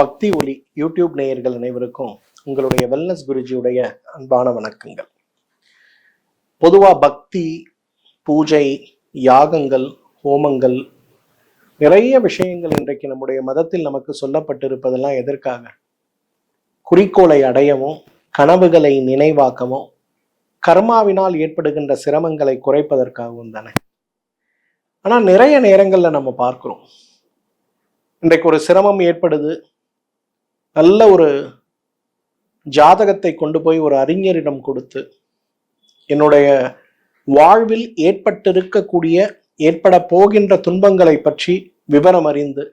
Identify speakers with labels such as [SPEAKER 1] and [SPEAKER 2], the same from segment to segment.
[SPEAKER 1] பக்தி ஒலி யூடியூப் நேயர்கள் அனைவருக்கும் உங்களுடைய வெல்னஸ் குருஜியுடைய அன்பான வணக்கங்கள். பொதுவாக பக்தி பூஜை யாகங்கள் ஹோமங்கள் நிறைய விஷயங்கள் இன்றைக்கு நம்முடைய மதத்தில் நமக்கு சொல்லப்பட்டிருப்பதெல்லாம் எதற்காக? குறிக்கோளை அடையவும் கனவுகளை நினைவாக்கவும் கர்மாவினால் ஏற்படுகின்ற சிரமங்களை குறைப்பதற்காகவும் தானே. ஆனால் நிறைய நேரங்களில் நம்ம பார்க்குறோம். இன்றைக்கு ஒரு சிரமம் ஏற்படுது நல்ல ஒரு ஜாதகத்தை கொண்டு போய் ஒரு அறிஞரிடம் கொடுத்து என்னுடைய வாழ்வில் ஏற்பட்டிருக்கக்கூடிய ஏற்பட போகின்ற துன்பங்களை பற்றி விவரம் அறிந்து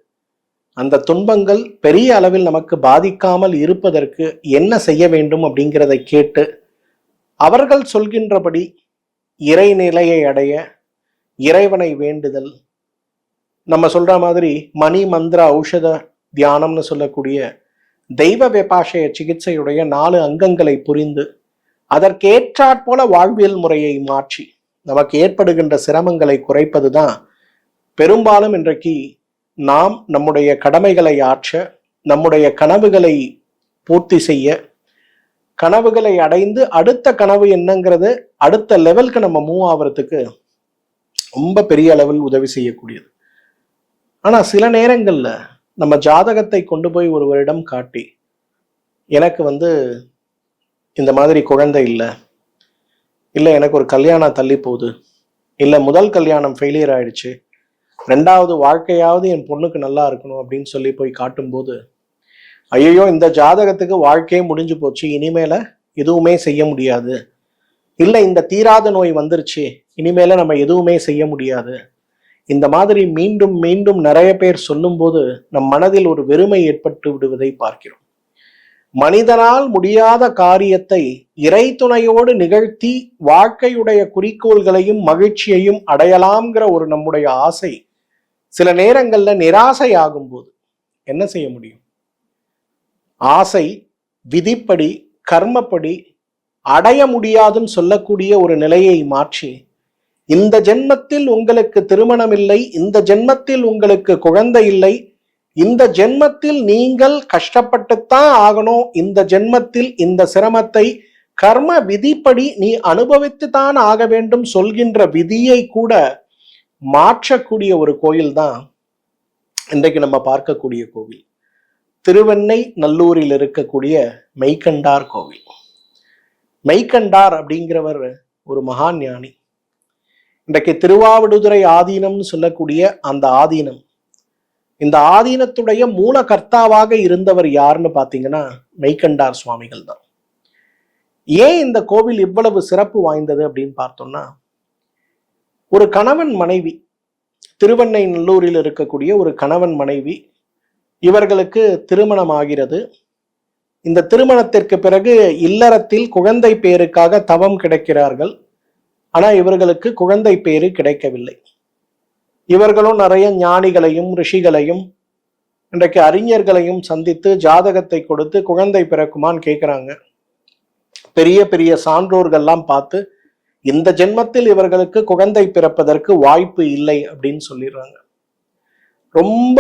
[SPEAKER 1] அந்த துன்பங்கள் பெரிய அளவில் நமக்கு பாதிக்காமல் இருப்பதற்கு என்ன செய்ய வேண்டும் அப்படிங்கிறதை கேட்டு அவர்கள் சொல்கின்றபடி இறைநிலையை அடைய இறைவனை வேண்டுதல் நம்ம சொல்ற மாதிரி மணி மந்திர ஔஷத தியானம்னு சொல்லக்கூடிய தெய்வ வெபாஷய சிகிச்சையுடைய நாலு அங்கங்களை புரிந்து அதற்கேற்றாற் போல வாழ்வியல் முறையை மாற்றி நமக்கு ஏற்படுகின்ற சிரமங்களை குறைப்பதுதான் பெரும்பாலும் இன்றைக்கு நாம் நம்முடைய கடமைகளை ஆற்ற நம்முடைய கனவுகளை பூர்த்தி செய்ய கனவுகளை அடைந்து அடுத்த கனவு என்னங்கிறது அடுத்த லெவலுக்கு நம்ம மூவ் ஆகிறதுக்கு ரொம்ப பெரிய அளவில் உதவி செய்யக்கூடியது. ஆனால் சில நேரங்களில் நம்ம ஜாதகத்தை கொண்டு போய் ஒருவரிடம் காட்டி எனக்கு வந்து இந்த மாதிரி குழந்தை இல்லை இல்லை எனக்கு ஒரு கல்யாணம் தள்ளி போகுது இல்லை முதல் கல்யாணம் ஃபெயிலியர் ஆயிடுச்சு ரெண்டாவது வாழ்க்கையாவது என் பொண்ணுக்கு நல்லா இருக்கணும் அப்படின்னு சொல்லி போய் காட்டும்போது ஐயோ இந்த ஜாதகத்துக்கு வாழ்க்கையே முடிஞ்சு போச்சு இனிமேல எதுவுமே செய்ய முடியாது இல்லை இந்த தீராத நோய் வந்துருச்சு இனிமேல நம்ம எதுவுமே செய்ய முடியாது இந்த மாதிரி மீண்டும் மீண்டும் நிறைய பேர் சொல்லும்போது நம் மனதில் ஒரு வெறுமை ஏற்பட்டு விடுவதை பார்க்கிறோம். மனிதனால் முடியாத காரியத்தை இறை துணையோடு நிகழ்த்தி வாழ்க்கையுடைய குறிக்கோள்களையும் மகிழ்ச்சியையும் அடையலாம்ங்கிற ஒரு நம்முடைய ஆசை சில நேரங்கள்ல நிராசை ஆகும்போது என்ன செய்ய முடியும்? ஆசை விதிப்படி கர்மப்படி அடைய முடியாதுன்னு சொல்லக்கூடிய ஒரு நிலையை மாற்றி இந்த ஜென்மத்தில் உங்களுக்கு திருமணம் இல்லை இந்த ஜென்மத்தில் உங்களுக்கு குழந்தை இல்லை இந்த ஜென்மத்தில் நீங்கள் கஷ்டப்பட்டுத்தான் ஆகணும் இந்த ஜென்மத்தில் இந்த சிரமத்தை கர்ம விதிப்படி நீ அனுபவித்து தான் ஆக வேண்டும் சொல்கின்ற விதியை கூட மாற்றக்கூடிய ஒரு கோயில் தான் இன்றைக்கு நம்ம பார்க்கக்கூடிய கோவில். திருவெண்ணை நல்லூரில் இருக்கக்கூடிய மெய்கண்டார் கோவில். மெய்கண்டார் அப்படிங்கிறவர் ஒரு மகான் ஞானி இன்றைக்கு திருவாவடுதுறை ஆதீனம்னு சொல்லக்கூடிய அந்த ஆதீனம் இந்த ஆதீனத்துடைய மூல கர்த்தாவாக இருந்தவர் யாருன்னு பார்த்தீங்கன்னா மெய்கண்டார் சுவாமிகள் தான். ஏன் இந்த கோவில் இவ்வளவு சிறப்பு வாய்ந்தது அப்படின்னு பார்த்தோம்னா ஒரு கணவன் மனைவி திருவண்ணை நல்லூரில் இருக்கக்கூடிய ஒரு கணவன் மனைவி இவர்களுக்கு திருமணம் ஆகிறது இந்த திருமணத்திற்கு பிறகு இல்லறத்தில் குழந்தை பேருக்காக தவம் கிடைக்கிறார்கள். ஆனா இவர்களுக்கு குழந்தை பேரு கிடைக்கவில்லை. இவர்களும் நிறைய ஞானிகளையும் ரிஷிகளையும் இன்றைக்கு அறிஞர்களையும் சந்தித்து ஜாதகத்தை கொடுத்து குழந்தை பிறக்குமான்னு கேட்குறாங்க பெரிய பெரிய சான்றோர்கள்லாம் பார்த்து இந்த ஜென்மத்தில் இவர்களுக்கு குழந்தை பிறப்பதற்கு வாய்ப்பு இல்லை அப்படின்னு சொல்லிடுறாங்க. ரொம்ப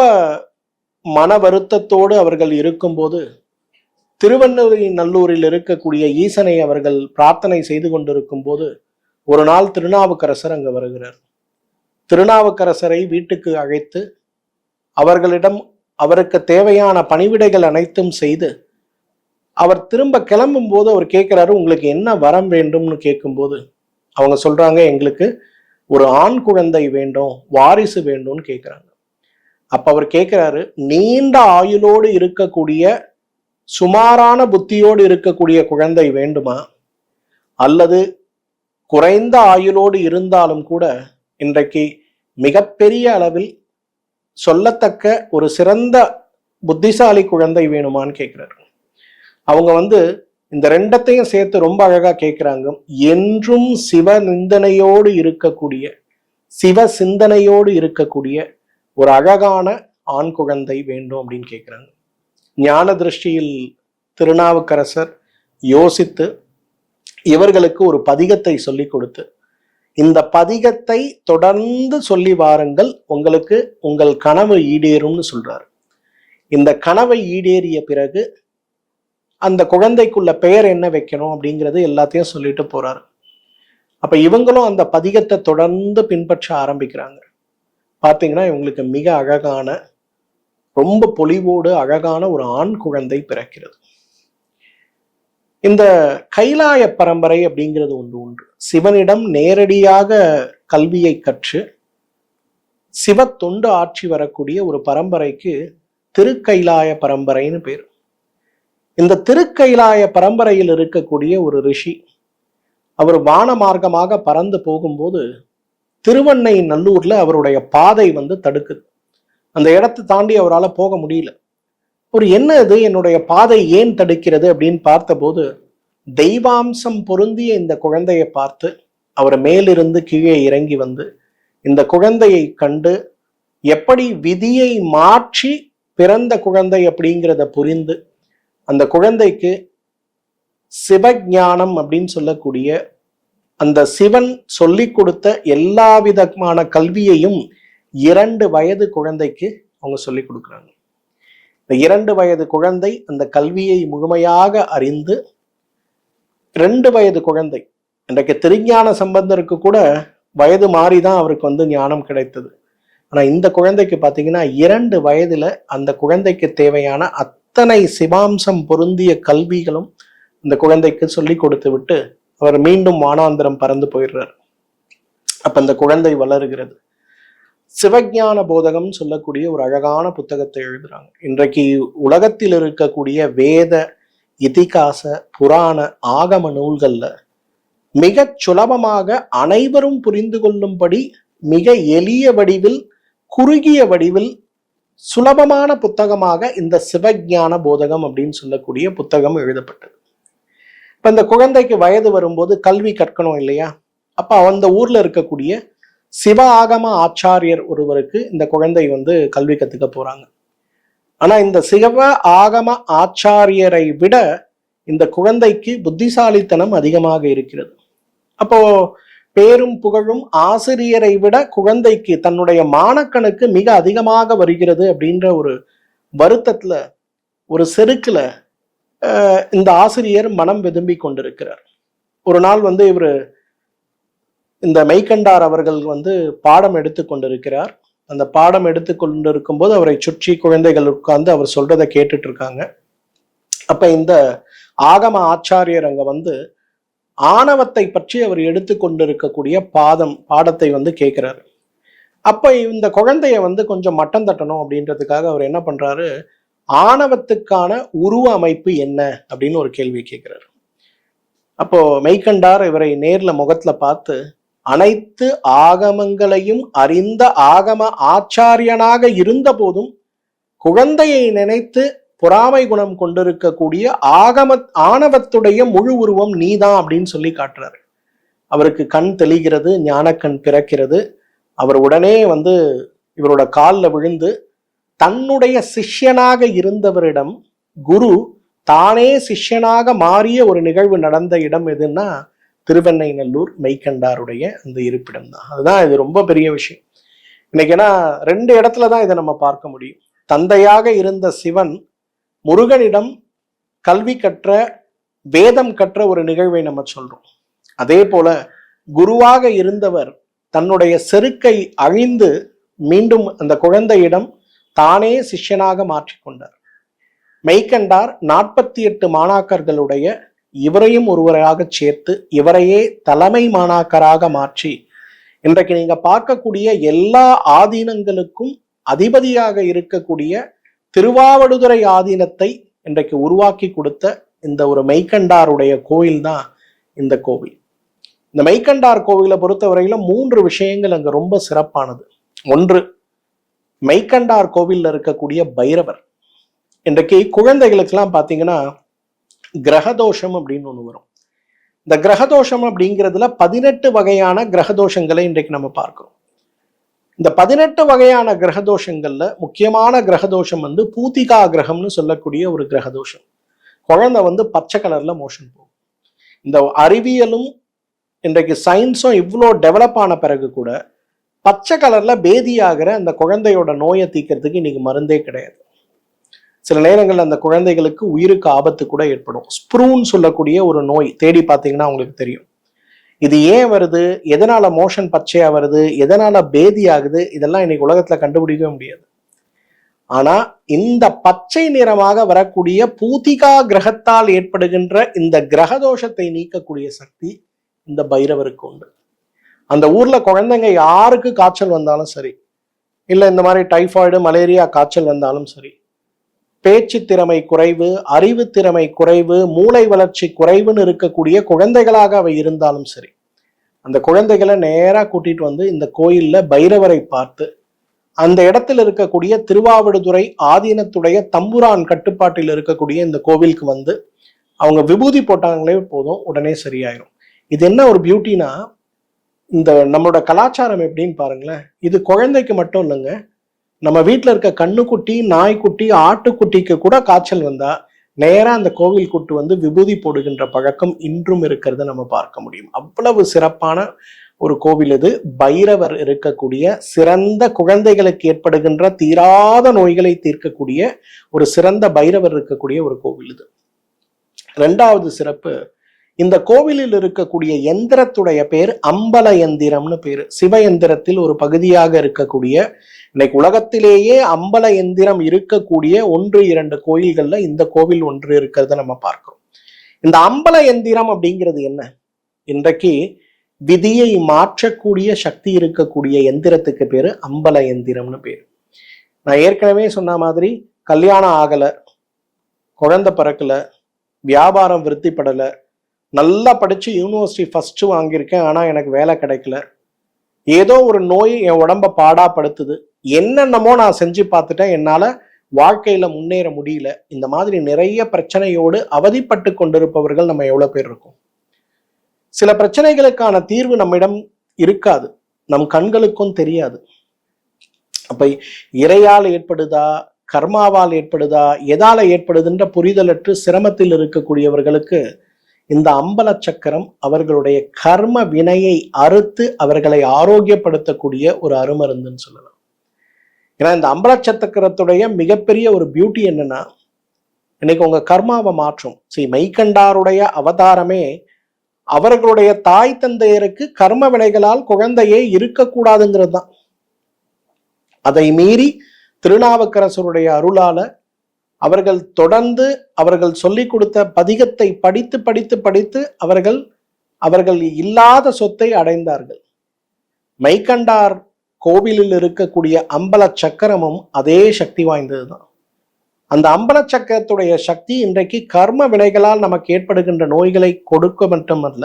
[SPEAKER 1] மன வருத்தத்தோடு அவர்கள் இருக்கும்போது திருவண்ணூரி நல்லூரில் இருக்கக்கூடிய ஈசனை அவர்கள் பிரார்த்தனை செய்து கொண்டிருக்கும் போது ஒரு நாள் திருநாவுக்கரசர் அங்கு வருகிறார். திருநாவுக்கரசரை வீட்டுக்கு அழைத்து அவர்களிடம் அவருக்கு தேவையான பணிவிடைகள் அனைத்தும் செய்து அவர் திரும்ப கிளம்பும் போது அவர் கேட்கிறாரு உங்களுக்கு என்ன வரம் வேண்டும்னு கேட்கும்போது அவங்க சொல்றாங்க எங்களுக்கு ஒரு ஆண் குழந்தை வேண்டும் வாரிசு வேண்டும்னு கேட்குறாங்க. அப்ப அவர் கேட்கிறாரு நீண்ட ஆயுளோடு இருக்கக்கூடிய சுமாரான புத்தியோடு இருக்கக்கூடிய குழந்தை வேண்டுமா? அல்லது குறைந்த ஆயுளோடு இருந்தாலும் கூட இன்றைக்கு மிகப்பெரிய அளவில் சொல்லத்தக்க ஒரு சிறந்த புத்திசாலி குழந்தை வேணுமான்னு கேட்குறாரு அவங்க வந்து இந்த ரெண்டத்தையும் சேர்த்து ரொம்ப அழகா கேட்கிறாங்க என்றும் சிவ நிந்தனையோடு இருக்கக்கூடிய சிவ சிந்தனையோடு இருக்கக்கூடிய ஒரு அழகான ஆண் குழந்தை வேண்டும் அப்படின்னு கேட்கிறாங்க ஞான திருஷ்டியில் திருநாவுக்கரசர் யோசித்து இவர்களுக்கு ஒரு பதிகத்தை சொல்லி கொடுத்து இந்த பதிகத்தை தொடர்ந்து சொல்லி வாருங்கள் உங்களுக்கு உங்கள் கனவு ஈடேறும்னு சொல்றாரு. இந்த கனவை ஈடேறிய பிறகு அந்த குழந்தைக்குள்ள பெயர் என்ன வைக்கணும் அப்படிங்கிறது எல்லாத்தையும் சொல்லிட்டு போறாரு. அப்ப இவங்களும் அந்த பதிகத்தை தொடர்ந்து பின்பற்ற ஆரம்பிக்கிறாங்க. பாத்தீங்கன்னா இவங்களுக்கு மிக அழகான ரொம்ப பொலிவோடு அழகான ஒரு ஆண் குழந்தை பிறக்கிறது. இந்த கைலாய பரம்பரை அப்படிங்கிறது ஒன்று உண்டு. சிவனிடம் நேரடியாக கல்வியை கற்று சிவ தொண்டு ஆட்சி வரக்கூடிய ஒரு பரம்பரைக்கு திருக்கைலாய பரம்பரைன்னு பேர். இந்த திருக்கைலாய பரம்பரையில் இருக்கக்கூடிய ஒரு ரிஷி அவர் வான மார்க்கமாக பறந்து போகும்போது திருவண்ணை நல்லூர்ல அவருடைய பாதை வந்து தடுக்குது. அந்த இடத்தை தாண்டி அவரால் போக முடியல. ஒரு என்ன இது? என்னுடைய பாதை ஏன் தடுக்கிறது அப்படின்னு பார்த்தபோது தெய்வாம்சம் பொருந்திய இந்த குழந்தையை பார்த்து அவர் மேலிருந்து கீழே இறங்கி வந்து இந்த குழந்தையை கண்டு எப்படி விதியை மாற்றி பிறந்த குழந்தை அப்படிங்கிறத புரிந்து அந்த குழந்தைக்கு சிவஞானம் அப்படின்னு சொல்லக்கூடிய அந்த சிவன் சொல்லி கொடுத்த எல்லா விதமான கல்வியையும் இரண்டு வயது குழந்தைக்கு அவங்க சொல்லி கொடுக்குறாங்க. இந்த இரண்டு வயது குழந்தை அந்த கல்வியை முழுமையாக அறிந்து ரெண்டு வயது குழந்தை இன்றைக்கு திருஞான சம்பந்தருக்கு கூட வயது மாறி தான் அவருக்கு வந்து ஞானம் கிடைத்தது. ஆனால் இந்த குழந்தைக்கு பார்த்தீங்கன்னா இரண்டு வயதில் அந்த குழந்தைக்கு தேவையான அத்தனை சிவாம்சம் பொருந்திய கல்விகளும் இந்த குழந்தைக்கு சொல்லி கொடுத்து விட்டு அவர் மீண்டும் வானாந்திரம் பறந்து போயிடுறார். அப்போ அந்த குழந்தை வளருகிறது. சிவஞான போதகம் சொல்லக்கூடிய ஒரு அழகான புத்தகத்தை எழுதுறாங்க. இன்றைக்கு உலகத்தில் இருக்கக்கூடிய வேத இதிகாச புராண ஆகம நூல்கள்ல மிக சுலபமாக அனைவரும் புரிந்து கொள்ளும்படி மிக எளிய வடிவில் குறுகிய வடிவில் சுலபமான புத்தகமாக இந்த சிவஞான போதகம் அப்படின்னு சொல்லக்கூடிய புத்தகம் எழுதப்பட்டது. இப்போ இந்த குழந்தைக்கு வயது வரும்போது கல்வி கற்கணும் இல்லையா? அப்போ அந்த ஊரில் இருக்கக்கூடிய சிவ ஆகம ஆச்சாரியர் ஒருவருக்கு இந்த குழந்தை வந்து கல்வி கத்துக்க போறாங்க. ஆனா இந்த சிவ ஆகம ஆச்சாரியரை விட இந்த குழந்தைக்கு புத்திசாலித்தனம் அதிகமாக இருக்கிறது. அப்போ பேரும் புகழும் ஆசிரியரை விட குழந்தைக்கு தன்னுடைய மாணக்கனுக்கு மிக அதிகமாக வருகிறது அப்படின்ற ஒரு வருத்தத்துல ஒரு செருக்குல அஹ், இந்த ஆசிரியர் மனம் வெதும்பி கொண்டிருக்கிறார். ஒரு நாள் வந்து இவர் இந்த மெய்கண்டார் அவர்கள் வந்து பாடம் எடுத்து கொண்டிருக்கிறார். அந்த பாடம் எடுத்து கொண்டிருக்கும் போது அவரை சுற்றி குழந்தைகள் உட்கார்ந்து அவர் சொல்றதை கேட்டுட்டு இருக்காங்க. அப்ப இந்த ஆகம ஆச்சாரியர் அங்க வந்து ஆணவத்தை பற்றி அவர் எடுத்து கொண்டிருக்கக்கூடிய பாதம் பாடத்தை வந்து கேட்கிறாரு. அப்ப இந்த குழந்தைய வந்து கொஞ்சம் மட்டம் தட்டணும் அப்படின்றதுக்காக அவர் என்ன பண்றாரு? ஆணவத்துக்கான உருவ அமைப்பு என்ன? அப்படின்னு ஒரு கேள்வி கேட்கிறாரு. அப்போ மெய்கண்டார் இவரை நேர்ல முகத்துல பார்த்து அனைத்து ஆகமங்களையும் அறிந்த ஆகம ஆச்சாரியனாக இருந்த போதும் குழந்தையை நினைத்து பொறாமை குணம் கொண்டிருக்கக்கூடிய ஆகம ஆணவத்துடைய முழு உருவம் நீதான் அப்படின்னு சொல்லி காட்டுறாரு. அவருக்கு கண் தெளிகிறது ஞானக்கண் பிறக்கிறது. அவர் உடனே வந்து இவரோட காலில் விழுந்து தன்னுடைய சிஷ்யனாக இருந்தவரிடம் குரு தானே சிஷ்யனாக மாறிய ஒரு நிகழ்வு நடந்த இடம் எதுன்னா திருவெண்ணைநல்லூர் மெய்கண்டாருடைய அந்த இருப்பிடம் தான் அதுதான் இது ரொம்ப பெரிய விஷயம். இன்னைக்கு ஏன்னா ரெண்டு இடத்துல தான் இதை நம்ம பார்க்க முடியும். தந்தையாக இருந்த சிவன் முருகனிடம் கல்வி கற்ற வேதம் கற்ற ஒரு நிகழ்வை நம்ம சொல்றோம். அதே போல குருவாக இருந்தவர் தன்னுடைய செருக்கை அழிந்து மீண்டும் அந்த குழந்தையிடம் தானே சிஷ்யனாக மாற்றிக்கொண்டார். மெய்கண்டார் நாற்பத்தி எட்டு மாணாக்கர்களுடைய இவரையும் ஒருவராக சேர்த்து இவரையே தலைமை மாணாக்கராக மாற்றி இன்றைக்கு நீங்க பார்க்கக்கூடிய எல்லா ஆதீனங்களுக்கும் அதிபதியாக இருக்கக்கூடிய திருவாவடுதுறை ஆதீனத்தை இன்றைக்கு உருவாக்கி கொடுத்த இந்த ஒரு மெய்கண்டாருடைய கோயில் தான் இந்த கோவில். இந்த மெய்கண்டார் கோவிலை பொறுத்தவரையில மூன்று விஷயங்கள் அங்க ரொம்ப சிறப்பானது. ஒன்று மெய்கண்டார் கோவில்ல இருக்கக்கூடிய பைரவர். இன்றைக்கு குழந்தைகளுக்கெல்லாம் பார்த்தீங்கன்னா கிரகதோஷம் அப்படின்னு ஒன்று வரும். இந்த கிரகதோஷம் அப்படிங்கிறதுல பதினெட்டு வகையான கிரகதோஷங்களை இன்றைக்கு நம்ம பார்க்கிறோம். இந்த பதினெட்டு வகையான கிரகதோஷங்கள்ல முக்கியமான கிரகதோஷம் வந்து பூத்திகா கிரகம்னு சொல்லக்கூடிய ஒரு கிரகதோஷம். குழந்தை வந்து பச்சை கலர்ல மோஷன் போகும். இந்த அறிவியலும் இன்றைக்கு சயின்ஸும் இவ்வளோ டெவலப் ஆன பிறகு கூட பச்சை கலர்ல பேதியாகிற அந்த குழந்தையோட நோயை தீர்க்கறதுக்கு இன்னைக்கு மருந்தே கிடையாது. சில நேரங்கள் அந்த குழந்தைகளுக்கு உயிருக்கு ஆபத்து கூட ஏற்படும். ஸ்ப்ரூன் சொல்லக்கூடிய ஒரு நோய் தேடி பார்த்தீங்கன்னா உங்களுக்கு தெரியும். இது ஏன் வருது? எதனால மோஷன் பச்சையா வருது? எதனால பேதி ஆகுது இதெல்லாம் இன்னைக்கு உலகத்துல கண்டுபிடிக்கவே முடியாது. ஆனா இந்த பச்சை நிறமாக வரக்கூடிய பூதிகா கிரகத்தால் ஏற்படுகின்ற இந்த கிரக தோஷத்தை நீக்கக்கூடிய சக்தி இந்த பைரவருக்கு உண்டு. அந்த ஊர்ல குழந்தைங்க யாருக்கு காய்ச்சல் வந்தாலும் சரி இல்ல இந்த மாதிரி டைஃபாய்டு மலேரியா காய்ச்சல் வந்தாலும் சரி பேச்சு திறமை குறைவு அறிவு திறமை குறைவு மூளை வளர்ச்சி குறைவுன்னு இருக்கக்கூடிய குழந்தைகளாக அவை இருந்தாலும் சரி. அந்த குழந்தைகளை நேராக கூட்டிட்டு வந்து இந்த கோயிலில் பைரவரை பார்த்து அந்த இடத்துல இருக்கக்கூடிய திருவாவடுதுறை ஆதீனத்துடைய தம்புரான் கட்டுப்பாட்டில் இருக்கக்கூடிய இந்த கோவிலுக்கு வந்து அவங்க விபூதி போட்டாங்களே போதும் உடனே சரியாயிரும். இது என்ன ஒரு பியூட்டினா இந்த நம்மளோட கலாச்சாரம் எப்படின்னு பாருங்களேன். இது குழந்தைக்கு மட்டும் இல்லைங்க நம்ம வீட்டில் இருக்க கண்ணுக்குட்டி நாய்க்குட்டி ஆட்டுக்குட்டிக்கு கூட காய்ச்சல் வந்தா நேரா அந்த கோவில் கூட்டு வந்து விபூதி போடுகின்ற பழக்கம் இன்றும் இருக்கிறத நம்ம பார்க்க முடியும். அவ்வளவு சிறப்பான ஒரு கோவில் இது. பைரவர் இருக்கக்கூடிய சிறந்த குழந்தைகளுக்கு ஏற்படுகின்ற தீராத நோய்களை தீர்க்கக்கூடிய ஒரு சிறந்த பைரவர் இருக்கக்கூடிய ஒரு கோவில் இது. ரெண்டாவது சிறப்பு இந்த கோவிலில் இருக்கக்கூடிய எந்திரத்துடைய பேர் அம்பல எந்திரம்னு பேரு. சிவ எந்திரத்தில் ஒரு பகுதியாக இருக்கக்கூடிய இன்னைக்கு உலகத்திலேயே அம்பல எந்திரம் இருக்கக்கூடிய ஒன்று இரண்டு கோயில்கள்ல இந்த கோவில் ஒன்று இருக்கிறத நம்ம பார்க்கிறோம். இந்த அம்பல எந்திரம் அப்படிங்கிறது என்ன? இன்றைக்கு விதியை மாற்றக்கூடிய சக்தி இருக்கக்கூடிய எந்திரத்துக்கு பேரு அம்பல எந்திரம்னு பேரு. நான் ஏற்கனவே சொன்ன மாதிரி கல்யாணம் ஆகல குழந்தை பிறக்கல வியாபாரம் விருத்திப்படலை நல்லா படிச்சு யூனிவர்சிட்டி ஃபஸ்ட்டு வாங்கியிருக்கேன் ஆனா எனக்கு வேலை கிடைக்கல. ஏதோ ஒரு நோய் என் உடம்ப பாடாப்படுத்துது. என்னென்னமோ நான் செஞ்சு பார்த்துட்டேன் என்னால வாழ்க்கையில முன்னேற முடியல. இந்த மாதிரி நிறைய பிரச்சனையோடு அவதிப்பட்டு கொண்டிருப்பவர்கள் நம்ம எவ்வளவு பேர் இருக்கோம்? சில பிரச்சனைகளுக்கான தீர்வு நம்மிடம் இருக்காது. நம் கண்களுக்கும் தெரியாது. அப்ப இறையால் ஏற்படுதா கர்மாவால் ஏற்படுதா எதால ஏற்படுதுன்ற புரிதலற்று சிரமத்தில் இருக்கக்கூடியவர்களுக்கு இந்த அம்பல சக்கரம் அவர்களுடைய கர்ம வினையை அறுத்து அவர்களை ஆரோக்கியப்படுத்தக்கூடிய ஒரு அருமருந்துன்னு சொல்லலாம். ஏன்னா இந்த அம்பல சக்கரத்துடைய மிகப்பெரிய ஒரு பியூட்டி என்னன்னா இன்னைக்கு உங்க கர்மாவை மாற்றும். ஸ்ரீ மைக்கண்டாருடைய அவதாரமே அவர்களுடைய தாய் தந்தையருக்கு கர்ம வினைகளால் குழந்தையே இருக்கக்கூடாதுங்கிறது தான். அதை மீறி திருநாவுக்கரசருடைய அருளால அவர்கள் தொடர்ந்து அவர்கள் சொல்லிக் கொடுத்த பதிகத்தை படித்து படித்து படித்து அவர்கள் அவர்கள் இல்லாத சொத்தை அடைந்தார்கள். மைக்கண்டார் கோவிலில் இருக்கக்கூடிய அம்பல சக்கரமும் அதே சக்தி வாய்ந்ததுதான். அந்த அம்பல சக்கரத்துடைய சக்தி இன்றைக்கு கர்ம வினைகளால் நமக்கு ஏற்படுகின்ற நோய்களை கொடுக்க மட்டுமல்ல.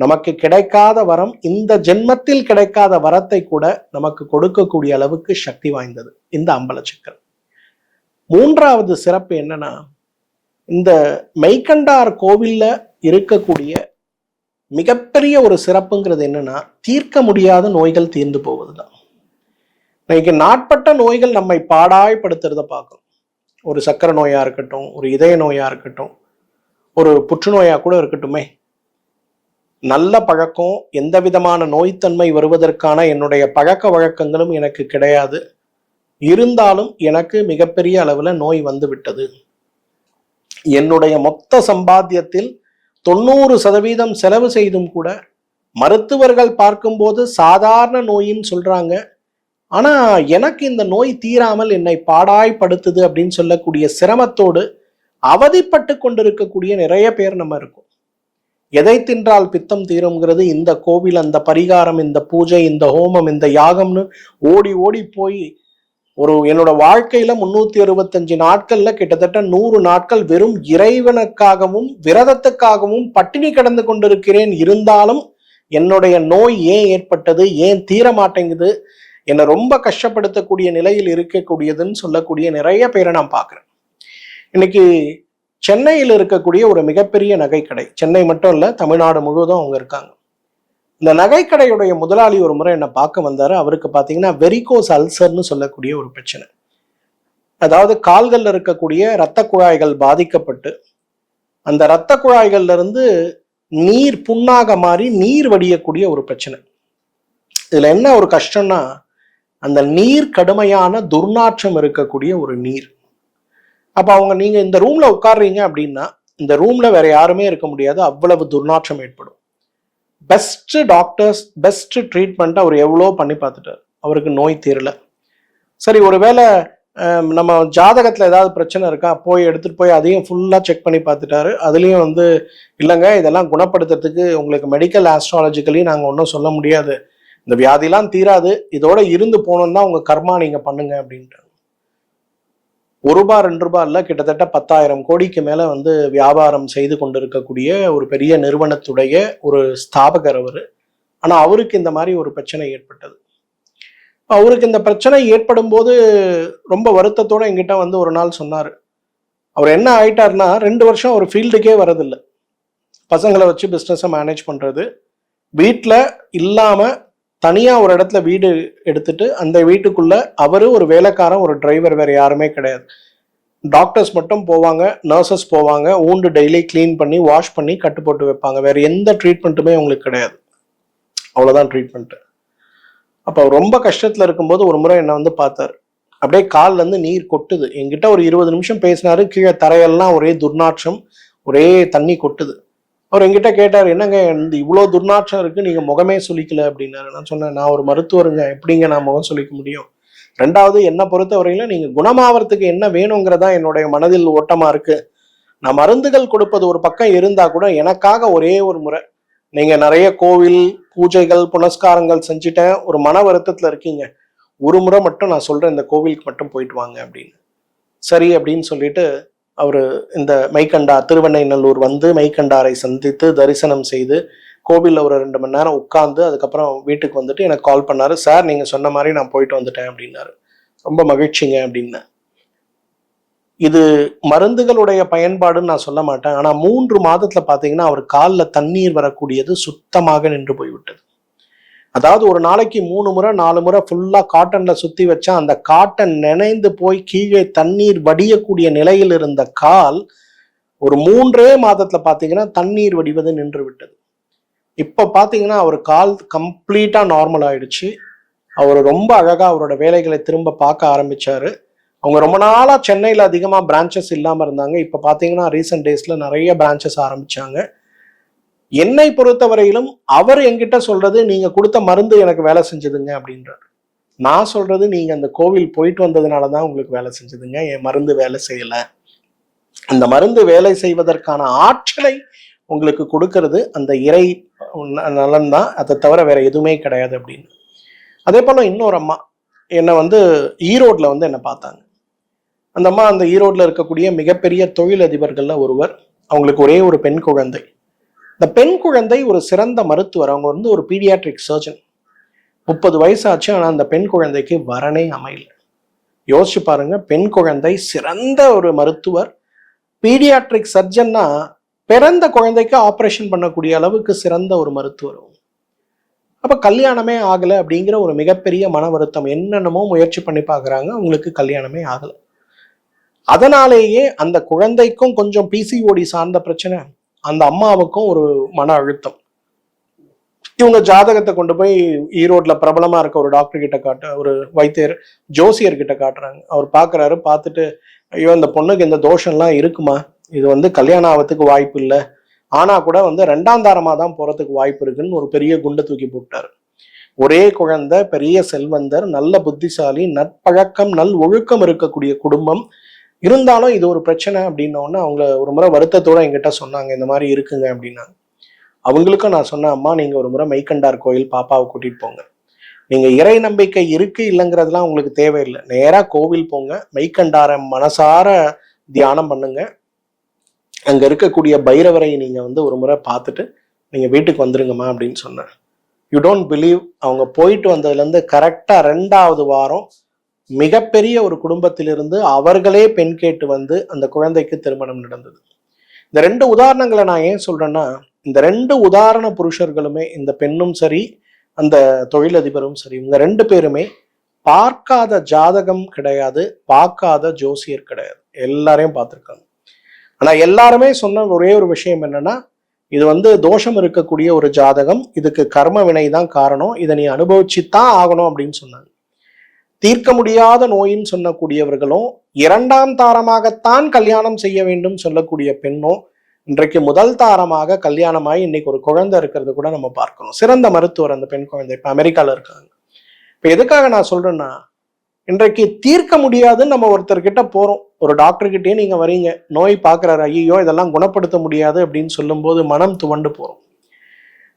[SPEAKER 1] நமக்கு கிடைக்காத வரம் இந்த ஜென்மத்தில் கிடைக்காத வரத்தை கூட நமக்கு கொடுக்கக்கூடிய அளவுக்கு சக்தி வாய்ந்தது இந்த அம்பல சக்கரம். மூன்றாவது சிறப்பு என்னன்னா இந்த மெய்கண்டார் கோவில்ல இருக்கக்கூடிய மிகப்பெரிய ஒரு சிறப்புங்கிறது என்னன்னா தீர்க்க முடியாத நோய்கள் தீர்ந்து போவதுதான். இன்னைக்கு நாட்பட்ட நோய்கள் நம்மை பாடாய்படுத்துறத பார்க்கணும். ஒரு சக்கரை நோயா இருக்கட்டும் ஒரு இதய நோயா இருக்கட்டும் ஒரு புற்றுநோயா கூட இருக்கட்டுமே. நல்ல பழக்கம் எந்த விதமான நோய்த்தன்மை வருவதற்கான என்னுடைய பழக்க வழக்கங்களும் எனக்கு கிடையாது. இருந்தாலும் எனக்கு மிகப்பெரிய அளவில் நோய் வந்து விட்டது என்னுடைய மொத்த சம்பாத்தியத்தில் தொண்ணூறு சதவீதம் செலவு செய்தும் கூட மருத்துவர்கள் பார்க்கும்போது சாதாரண நோயின்னு சொல்றாங்க. ஆனா எனக்கு இந்த நோய் தீராமல் என்னை பாடாய்படுத்துது அப்படின்னு சொல்லக்கூடிய சிரமத்தோடு அவதிப்பட்டு கொண்டிருக்கக்கூடிய நிறைய பேர் நம்ம இருக்கும். எதை தின்றால் பித்தம் தீரும்ங்கிறது இந்த கோவில் அந்த பரிகாரம் இந்த பூஜை இந்த ஹோமம் இந்த யாகம்னு ஓடி ஓடி போய் ஒரு என்னோட வாழ்க்கையில முன்னூத்தி அறுபத்தஞ்சு நாட்கள்ல கிட்டத்தட்ட நூறு நாட்கள் வெறும் இறைவனுக்காகவும் விரதத்துக்காகவும் பட்டினி கடந்து கொண்டிருக்கிறேன். இருந்தாலும் என்னுடைய நோய் ஏன் ஏற்பட்டது? ஏன் தீர மாட்டேங்குது? என்னை ரொம்ப கஷ்டப்படுத்தக்கூடிய நிலையில் இருக்கக்கூடியதுன்னு சொல்லக்கூடிய நிறைய பேரை நான் பார்க்குறேன். இன்னைக்கு சென்னையில் இருக்கக்கூடிய ஒரு மிகப்பெரிய நகைக்கடை. சென்னை மட்டும் இல்லை தமிழ்நாடு முழுவதும் அவங்க இருக்காங்க. இந்த நகைக்கடையுடைய முதலாளி ஒரு முறை என்னை பார்க்க வந்தார். அவருக்கு பார்த்தீங்கன்னா வெரிகோஸ் அல்சர்னு சொல்லக்கூடிய ஒரு பிரச்சனை. அதாவது கால்களில் இருக்கக்கூடிய இரத்த குழாய்கள் பாதிக்கப்பட்டு அந்த இரத்த குழாய்கள்ல இருந்து நீர் புண்ணாக மாறி நீர் வடியக்கூடிய ஒரு பிரச்சனை. இதில் என்ன ஒரு கஷ்டம்னா அந்த நீர் கடுமையான துர்நாற்றம் இருக்கக்கூடிய ஒரு நீர். அப்போ அவங்க நீங்கள் இந்த ரூமில் உட்காடுறீங்க அப்படின்னா இந்த ரூமில் வேற யாருமே இருக்க முடியாது. அவ்வளவு துர்நாற்றம் ஏற்படும். பெஸ்ட் டாக்டர்ஸ் பெஸ்ட் ட்ரீட்மெண்ட்டை அவர் எவ்வளோ பண்ணி பார்த்துட்டார். அவருக்கு நோய் தீரல. சரி ஒருவேளை நம்ம ஜாதகத்தில் ஏதாவது பிரச்சனை இருக்கா? போய் எடுத்துகிட்டு போய் அதையும் ஃபுல்லாக செக் பண்ணி பார்த்துட்டாரு. அதுலேயும் வந்து இல்லைங்க இதெல்லாம் குணப்படுத்துறதுக்கு உங்களுக்கு மெடிக்கல் ஆஸ்ட்ராலஜிக்கலி நாங்கள் ஒன்றும் சொல்ல முடியாது. இந்த வியாதிலாம் தீராது. இதோட இருந்து போனோன்னு தான் உங்கள் கர்மா நீங்கள் பண்ணுங்க அப்படின்ட்டு. ஒரு ரூபா ரெண்டு ரூபா இல்லை கிட்டத்தட்ட பத்தாயிரம் கோடிக்கு மேலே வந்து வியாபாரம் செய்து கொண்டிருக்கக்கூடிய ஒரு பெரிய நிறுவனத்துடைய ஒரு ஸ்தாபகர் அவர். ஆனால் அவருக்கு இந்த மாதிரி ஒரு பிரச்சனை ஏற்பட்டது. அவருக்கு இந்த பிரச்சனை ஏற்படும் போது ரொம்ப வருத்தத்தோடு என்கிட்ட வந்து ஒரு நாள் சொன்னார். அவர் என்ன ஆயிட்டார்னா ரெண்டு வருஷம் ஒரு ஃபீல்டுக்கே வரதில்லை. பசங்களை வச்சு பிஸ்னஸை மேனேஜ் பண்ணுறது வீட்டில் இல்லாமல் தனியா ஒரு இடத்துல வீடு எடுத்துட்டு அந்த வீட்டுக்குள்ள அவரு ஒரு வேலைக்காரன் ஒரு டிரைவர் வேற யாருமே கிடையாது. டாக்டர்ஸ் மட்டும் போவாங்க நர்சஸ் போவாங்க ஊண்டு டெய்லி க்ளீன் பண்ணி வாஷ் பண்ணி கட்டு போட்டு வைப்பாங்க. வேற எந்த ட்ரீட்மெண்ட்டுமே உங்களுக்கு கிடையாது. அவ்வளவுதான் ட்ரீட்மெண்ட் அப்போ ரொம்ப கஷ்டத்துல இருக்கும்போது ஒரு முறை என்னை வந்து பார்த்தாரு. அப்படியே கால்ல இருந்து நீர் கொட்டுது. என்கிட்ட ஒரு இருபது நிமிஷம் பேசினாரு. கீழே தரையெல்லாம் ஒரே துர்நாற்றம் ஒரே தண்ணி கொட்டுது. அவர் எங்கிட்ட கேட்டார் என்னங்க இந்த இவ்வளோ துர்நாற்றம் இருக்கு நீங்க முகமே சொல்லிக்கல அப்படின்னாரு. நான் சொன்னேன் நான் ஒரு மருத்துவருங்க எப்படிங்க நான் முகம் சொல்லிக்க முடியும்? ரெண்டாவது என்னை பொறுத்தவரையில நீங்க குணமாவறதுக்கு என்ன வேணுங்கிறதா என்னுடைய மனதில் ஓட்டமா இருக்கு. நான் மருந்துகள் கொடுப்பது ஒரு பக்கம் இருந்தா கூட எனக்காக ஒரே ஒரு முறை நீங்க நிறைய கோவில் பூஜைகள் புனஸ்காரங்கள் செஞ்சுட்டேன் ஒரு மன வருத்தத்துல இருக்கீங்க. ஒரு முறை மட்டும் நான் சொல்றேன் இந்த கோவிலுக்கு மட்டும் போயிட்டு வாங்க அப்படின்னு. சரி அப்படின்னு சொல்லிட்டு அவர் இந்த மைக்கண்டா திருவெண்ணைநல்லூர் வந்து மைக்கண்டாரை சந்தித்து தரிசனம் செய்து கோவிலில் ஒரு ரெண்டு மணி நேரம் உட்காந்து அதுக்கப்புறம் வீட்டுக்கு வந்துட்டு எனக்கு கால் பண்ணார். சார் நீங்கள் சொன்ன மாதிரி நான் போயிட்டு வந்துட்டேன் அப்படின்னாரு. ரொம்ப மகிழ்ச்சிங்க அப்படின்னேன் இது மருந்துகளுடைய பயன்பாடுன்னு நான் சொல்ல மாட்டேன். ஆனால் மூன்று மாதத்தில் பார்த்தீங்கன்னா அவர் காலில் தண்ணீர் வரக்கூடியது சுத்தமாக நின்று போய்விட்டது. அதாவது ஒரு நாளைக்கு மூணு முறை நாலு முறை ஃபுல்லாக காட்டனில் சுற்றி வச்சா அந்த காட்டன் நினைந்து போய் கீழே தண்ணீர் வடியக்கூடிய நிலையில் இருந்த கால் ஒரு மூன்றே மாதத்தில் பார்த்தீங்கன்னா தண்ணீர் வடிவது நின்று விட்டது. இப்போ பார்த்தீங்கன்னா அவர் கால் கம்ப்ளீட்டாக நார்மல் ஆயிடுச்சு. அவர் ரொம்ப அழகாக அவரோட வேலைகளை திரும்ப பார்க்க ஆரம்பித்தார் அவங்க ரொம்ப நாளாக சென்னையில் அதிகமாக பிரான்ச்சஸ் இல்லாமல் இருந்தாங்க. இப்போ பார்த்தீங்கன்னா ரீசெண்ட் டேஸில் நிறைய பிரான்ச்சஸ் ஆரம்பித்தாங்க என்னை பொறுத்தவரையிலும் அவர் என்கிட்ட சொல்றது நீங்க கொடுத்த மருந்து எனக்கு வேலை செஞ்சதுங்க அப்படின்றாரு. நான் சொல்றது நீங்க அந்த கோவில் போயிட்டு வந்ததுனால தான் உங்களுக்கு வேலை செஞ்சதுங்க. என் மருந்து வேலை செய்யல. அந்த மருந்து வேலை செய்வதற்கான ஆற்றலை உங்களுக்கு கொடுக்கறது அந்த இறை நலன் தான். அதை தவிர வேற எதுவுமே கிடையாது அப்படின்னு. அதே போல இன்னொரு அம்மா என்னை வந்து ஈரோட்ல வந்து என்னை பார்த்தாங்க. அந்த அம்மா அந்த ஈரோட்ல இருக்கக்கூடிய மிகப்பெரிய தொழிலதிபர்கள்ல ஒருவர். அவங்களுக்கு ஒரே ஒரு பெண் குழந்தை. இந்த பெண் குழந்தை ஒரு சிறந்த மருத்துவர். அவங்க வந்து ஒரு பீடியாட்ரிக் சர்ஜன் முப்பது வயசாச்சு ஆனால் அந்த பெண் குழந்தைக்கு வரனே அமையல. யோசிச்சு பாருங்க பெண் குழந்தை சிறந்த ஒரு மருத்துவர். பீடியாட்ரிக் சர்ஜன்னா பிறந்த குழந்தைக்கு ஆப்ரேஷன் பண்ணக்கூடிய அளவுக்கு சிறந்த ஒரு மருத்துவர் அப்போ கல்யாணமே ஆகலை அப்படிங்கிற ஒரு மிகப்பெரிய மன வருத்தம் என்னென்னமோ முயற்சி பண்ணி பார்க்குறாங்க அவங்களுக்கு கல்யாணமே ஆகலை. அதனாலேயே அந்த குழந்தைக்கும் கொஞ்சம் பிசிஓடி சார்ந்த பிரச்சனை அந்த அம்மாவுக்கும் ஒரு மன அழுத்தம். இவங்க ஜாதகத்தை கொண்டு போய் ஈரோட்ல பிரபலமா இருக்க ஒரு டாக்டர் கிட்ட காட்ட ஒரு வைத்தியர் ஜோசியர் கிட்ட காட்டுறாங்க. அவர் பாக்குறாரு பார்த்துட்டு ஐயோ இந்த பொண்ணுக்கு இந்த தோஷம்லாம் இருக்குமா? இது வந்து கல்யாணம் ஆகிறதுக்கு வாய்ப்பு இல்லை. ஆனா கூட வந்து ரெண்டாம் தாரமா தான் போறதுக்கு வாய்ப்பு இருக்குன்னு ஒரு பெரிய குண்டை தூக்கி போட்டாரு. ஒரே குழந்தை பெரிய செல்வந்தர் நல்ல புத்திசாலி நற்பழக்கம் நல் ஒழுக்கம் இருக்கக்கூடிய குடும்பம். இருந்தாலும் இது ஒரு பிரச்சனை அப்படின்னோடனே அவங்க ஒரு முறை வருத்தத்தோட எங்கிட்ட சொன்னாங்க இந்த மாதிரி இருக்குங்க அப்படின்னாங்க. அவங்களுக்கும் நான் சொன்னேன் அம்மா நீங்கள் ஒரு முறை மைக்கண்டார் கோயில் பாப்பாவை கூட்டிட்டு போங்க. நீங்கள் இறை நம்பிக்கை இருக்கு இல்லைங்கிறதுலாம் உங்களுக்கு தேவையில்லை. நேராக கோவில் போங்க மைக்கண்டாரை மனசார தியானம் பண்ணுங்க. அங்கே இருக்கக்கூடிய பைரவரை நீங்கள் வந்து ஒரு முறை பார்த்துட்டு நீங்கள் வீட்டுக்கு வந்துருங்கம்மா அப்படின்னு சொன்னேன். யூ டோன்ட் பிலீவ் அவங்க போயிட்டு வந்ததுலேருந்து கரெக்டாக ரெண்டாவது வாரம் மிகப்பெரிய ஒரு குடும்பத்திலிருந்து அவர்களே பெண் கேட்டு வந்து அந்த குழந்தைக்கு திருமணம் நடந்தது. இந்த ரெண்டு உதாரணங்களை நான் ஏன் சொல்றேன்னா இந்த ரெண்டு உதாரண புருஷர்களுமே இந்த பெண்ணும் சரி அந்த தொழிலதிபரும் சரி இவங்க ரெண்டு பேருமே பார்க்காத ஜாதகம் கிடையாது பார்க்காத ஜோசியர் கிடையாது. எல்லாரையும் பார்த்துருக்காங்க. ஆனா எல்லாருமே சொன்ன ஒரே ஒரு விஷயம் என்னன்னா இது வந்து தோஷம் இருக்கக்கூடிய ஒரு ஜாதகம் இதுக்கு கர்ம வினை தான் காரணம் இதை நீ அனுபவிச்சுத்தான் ஆகணும் அப்படின்னு சொன்னாங்க. தீர்க்க முடியாத நோயின்னு சொல்லக்கூடியவர்களும் இரண்டாம் தாரமாகத்தான் கல்யாணம் செய்ய வேண்டும் சொல்லக்கூடிய பெண்ணும் இன்றைக்கு முதல் தாரமாக கல்யாணமாய் இன்னைக்கு ஒரு குழந்தை இருக்கிறது கூட நம்ம பார்க்கணும். சிறந்த மருத்துவர் அந்த பெண் குழந்தை இப்ப அமெரிக்கால இருக்காங்க. இப்ப எதுக்காக நான் சொல்றேன்னா இன்றைக்கு தீர்க்க முடியாதுன்னு நம்ம ஒருத்தர்கிட்ட போறோம். ஒரு டாக்டர் கிட்டேயே நீங்க வரீங்க. நோய் பார்க்கறாரு ஐயோ இதெல்லாம் குணப்படுத்த முடியாது அப்படின்னு சொல்லும்போது மனம் துவண்டு போறோம்.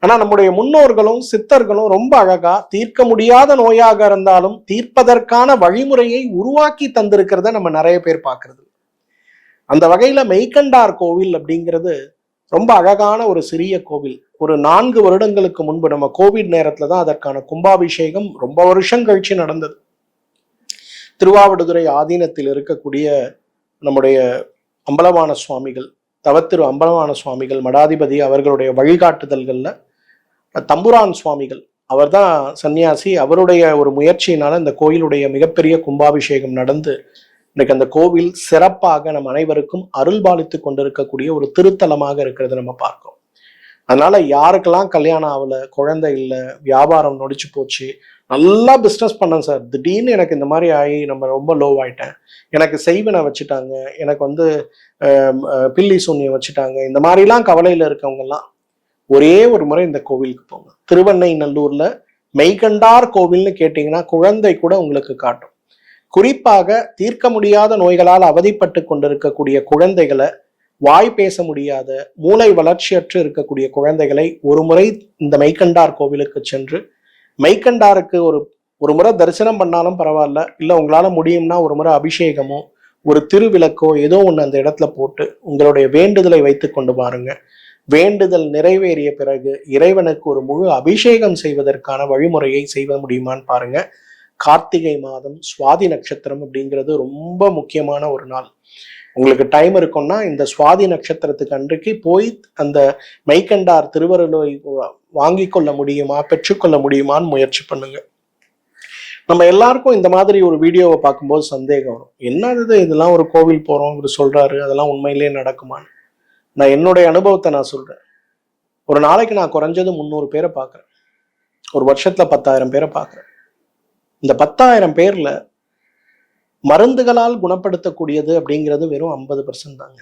[SPEAKER 1] ஆனா நம்முடைய முன்னோர்களும் சித்தர்களும் ரொம்ப அழகா தீர்க்க முடியாத நோயாக இருந்தாலும் தீர்ப்பதற்கான வழிமுறையை உருவாக்கி தந்திருக்கிறத நம்ம நிறைய பேர் பார்க்கறது. அந்த வகையில மெய்கண்டார் கோவில் அப்படிங்கிறது ரொம்ப அழகான ஒரு சிறிய கோவில். ஒரு நான்கு வருடங்களுக்கு முன்பு நம்ம கோவிட் நேரத்துல தான் அதற்கான கும்பாபிஷேகம் ரொம்ப வருஷம் கழிச்சு நடந்தது. திருவாவடுதுறை ஆதீனத்தில் இருக்கக்கூடிய நம்முடைய அம்பலவான சுவாமிகள் தவத்திரு அம்பலமான சுவாமிகள் மடாதிபதி அவர்களுடைய வழிகாட்டுதல்கள்ல தம்புரான் சுவாமிகள் அவர்தான் சன்னியாசி அவருடைய ஒரு முயற்சியினால இந்த கோயிலுடைய மிகப்பெரிய கும்பாபிஷேகம் நடந்து இன்னைக்கு அந்த கோவில் சிறப்பாக நம் அனைவருக்கும் அருள் பாலித்து கொண்டிருக்கக்கூடிய ஒரு திருத்தலமாக இருக்கிறது நம்ம பார்க்கிறோம். அதனால யாருக்கெல்லாம் கல்யாணம் ஆகல குழந்தை இல்லை வியாபாரம் நொடிச்சு போச்சு நல்லா பிஸ்னஸ் பண்ணேன் சார் திடீர்னு எனக்கு இந்த மாதிரி ஆகி நம்ம ரொம்ப லோ ஆயிட்டேன். எனக்கு செய்வனை வச்சுட்டாங்க. எனக்கு வந்து பில்லி சூன்யம் வச்சுட்டாங்க. இந்த மாதிரிலாம் கவலையில் இருக்கவங்கெல்லாம் ஒரே ஒரு முறை இந்த கோவிலுக்கு போங்க. திருவண்ணை நல்லூரில் மெய்கண்டார் கோவில்னு கேட்டிங்கன்னா குழந்தை கூட உங்களுக்கு காட்டும். குறிப்பாக தீர்க்க முடியாத நோய்களால் அவதிப்பட்டு கொண்டிருக்கக்கூடிய குழந்தைகளை வாய் பேச முடியாத மூளை வளர்ச்சியற்று இருக்கக்கூடிய குழந்தைகளை ஒரு முறை இந்த மெய்கண்டார் கோவிலுக்கு சென்று மெய்கண்டாருக்கு ஒரு ஒரு முறை தரிசனம் பண்ணாலும் பரவாயில்ல. இல்லை உங்களால் முடியும்னா ஒரு முறை அபிஷேகமோ ஒரு திருவிளக்கோ ஏதோ ஒன்று அந்த இடத்துல போட்டு உங்களுடைய வேண்டுதலை வைத்து கொண்டு பாருங்க. வேண்டுதல் நிறைவேறிய பிறகு இறைவனுக்கு ஒரு முழு அபிஷேகம் செய்வதற்கான வழிமுறையை செய்ய முடியுமான்னு பாருங்க. கார்த்திகை மாதம் சுவாதி நட்சத்திரம் அப்படிங்கிறது ரொம்ப முக்கியமான ஒரு நாள். உங்களுக்கு டைம் இருக்கும்னா இந்த சுவாதி நட்சத்திரத்துக்கு அன்றைக்கு போய் அந்த மைக்கண்டார் திருவருளை வாங்கி கொள்ள முடியுமா பெற்றுக்கொள்ள முடியுமான்னு முயற்சி பண்ணுங்க. நம்ம எல்லாருக்கும் இந்த மாதிரி ஒரு வீடியோவை பார்க்கும்போது சந்தேகம் வரும். என்னது இதெல்லாம் ஒரு கோவில் போறோம் இவர் சொல்றாரு அதெல்லாம் உண்மையிலேயே நடக்குமான்னு. நான் என்னுடைய அனுபவத்தை நான் சொல்றேன். ஒரு நாளைக்கு நான் குறைஞ்சது முந்நூறு பேரை பார்க்குறேன். ஒரு வருஷத்துல பத்தாயிரம் பேரை பார்க்குறேன். இந்த பத்தாயிரம் பேர்ல மருந்துகளால் குணப்படுத்தக்கூடியது அப்படிங்கிறது வெறும் ஐம்பது பர்சன்ட் தாங்க.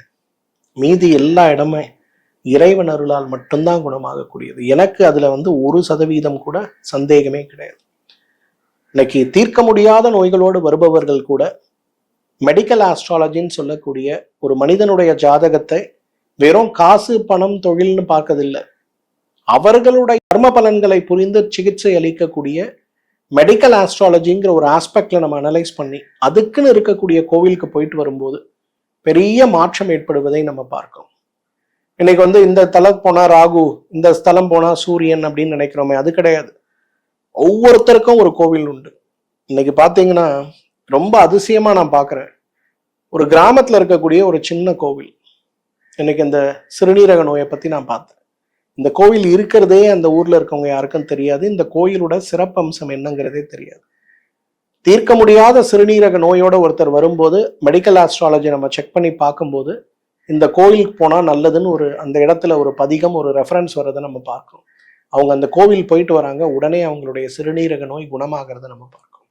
[SPEAKER 1] மீதி எல்லா இடமே இறைவன் அருளால் மட்டும்தான் குணமாகக்கூடியது. எனக்கு அதுல வந்து ஒரு சதவீதம் கூட சந்தேகமே கிடையாது. இன்னைக்கு தீர்க்க முடியாத நோய்களோடு வருபவர்கள் கூட மெடிக்கல் ஆஸ்ட்ராலஜின்னு சொல்லக்கூடிய ஒரு மனிதனுடைய ஜாதகத்தை வெறும் காசு பணம் தொழில்னு பார்க்கறதில்ல. அவர்களுடைய கர்ம பலன்களை புரிந்து சிகிச்சை அளிக்கக்கூடிய மெடிக்கல் ஆஸ்ட்ராலஜிங்கிற ஒரு ஆஸ்பெக்ட்ல நம்ம அனலைஸ் பண்ணி அதுக்குன்னு இருக்கக்கூடிய கோவிலுக்கு போயிட்டு வரும்போது பெரிய மாற்றம் ஏற்படுவதை நம்ம பார்க்கிறோம். இன்னைக்கு வந்து இந்த தலம் போனா ராகு இந்த ஸ்தலம் போனா சூரியன் அப்படின்னு நினைக்கிறோமே அது கிடையாது. ஒவ்வொருத்தருக்கும் ஒரு கோவில் உண்டு. இன்னைக்கு பாத்தீங்கன்னா ரொம்ப அதிசயமா நான் பார்க்குறேன் ஒரு கிராமத்துல இருக்கக்கூடிய ஒரு சின்ன கோவில். இன்னைக்கு இந்த சிறுநீரக நோயை பத்தி நான் பார்த்தேன். இந்த கோவில் இருக்கிறதே அந்த ஊர்ல இருக்கவங்க யாருக்கும் தெரியாது. இந்த கோயிலோட சிறப்பம்சம் என்னங்கிறதே தெரியாது. தீர்க்க முடியாத சிறுநீரக நோயோட ஒருத்தர் வரும்போது மெடிக்கல் ஆஸ்ட்ராலஜி நம்ம செக் பண்ணி பார்க்கும்போது இந்த கோயிலுக்கு போனால் நல்லதுன்னு ஒரு அந்த இடத்துல ஒரு பதிகம் ஒரு ரெஃபரன்ஸ் வர்றதை நம்ம பார்க்கிறோம். அவங்க அந்த கோவில் போயிட்டு வராங்க உடனே அவங்களுடைய சிறுநீரக நோய் குணமாகிறத நம்ம பார்க்கிறோம்.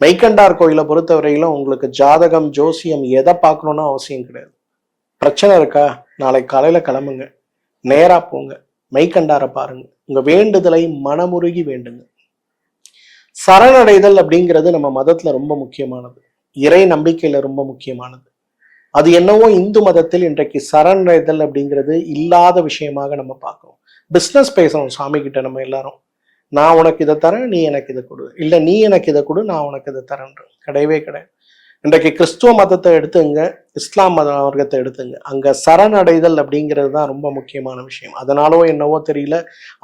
[SPEAKER 1] மெய்கண்டார் கோயிலை பொறுத்தவரையிலும் உங்களுக்கு ஜாதகம் ஜோசியம் எதை பார்க்கணும்னு அவசியம் கிடையாது. பிரச்சனை இருக்கா? நாளைக்கு காலையில் கிளம்புங்க. நேராக போங்க. மெய்கண்டார பாருங்க. உங்கள் வேண்டுதலை மனமுருகி வேண்டுங்க. சரணடைதல் அப்படிங்கிறது நம்ம மதத்தில் ரொம்ப முக்கியமானது. இறை நம்பிக்கையில் ரொம்ப முக்கியமானது. அது என்னவோ இந்து மதத்தில் இன்றைக்கு சரணடைதல் அப்படிங்கிறது இல்லாத விஷயமாக நம்ம பார்க்குறோம். பிஸ்னஸ் பேசணும் சாமி கிட்ட நம்ம எல்லாரும். நான் உனக்கு இதை தரேன் நீ எனக்கு இதை கொடு. இல்லை நீ எனக்கு இதை கொடு நான் உனக்கு இதை தரேன் கிடையவே கிடையாது. இன்றைக்கு கிறிஸ்துவ மதத்தை எடுத்துங்க இஸ்லாம் மத வர்க்கத்தை எடுத்துங்க. அங்கே சரணடைதல் அப்படிங்கிறது தான் ரொம்ப முக்கியமான விஷயம். அதனாலோ என்னவோ தெரியல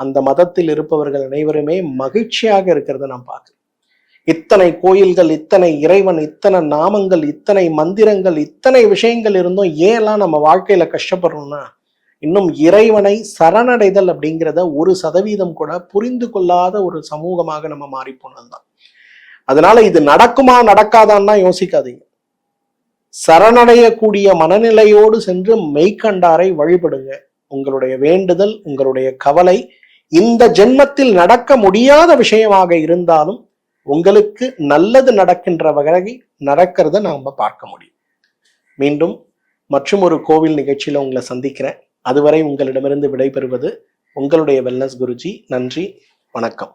[SPEAKER 1] அந்த மதத்தில் இருப்பவர்கள் அனைவருமே மகிழ்ச்சியாக இருக்கிறத நான் பார்க்குறேன். இத்தனை கோயில்கள் இத்தனை இறைவன் இத்தனை நாமங்கள் இத்தனை மந்திரங்கள் இத்தனை விஷயங்கள் இருந்தும் ஏன்லாம் நம்ம வாழ்க்கையில கஷ்டப்படுறோம்னா இன்னும் இறைவனை சரணடைதல் அப்படிங்கிறத ஒரு சதவீதம் கூட புரிந்து கொள்ளாத ஒரு சமூகமாக நம்ம மாறி போனதுதான் அதனால இது நடக்குமா நடக்காதான்னா யோசிக்காதீங்க. சரணடையக்கூடிய மனநிலையோடு சென்று மெய்கண்டாரை வழிபடுங்க. உங்களுடைய வேண்டுதல் உங்களுடைய கவலை இந்த ஜென்மத்தில் நடக்க முடியாத விஷயமாக இருந்தாலும் உங்களுக்கு நல்லது நடக்கின்ற வகை நடக்கிறத நாம் பார்க்க முடியும். மீண்டும் மற்றும் ஒரு கோவில் நிகழ்ச்சியில் உங்களை சந்திக்கிறேன். அதுவரை உங்களிடமிருந்து விடைபெறுவது உங்களுடைய வெல்னஸ் குருஜி. நன்றி. வணக்கம்.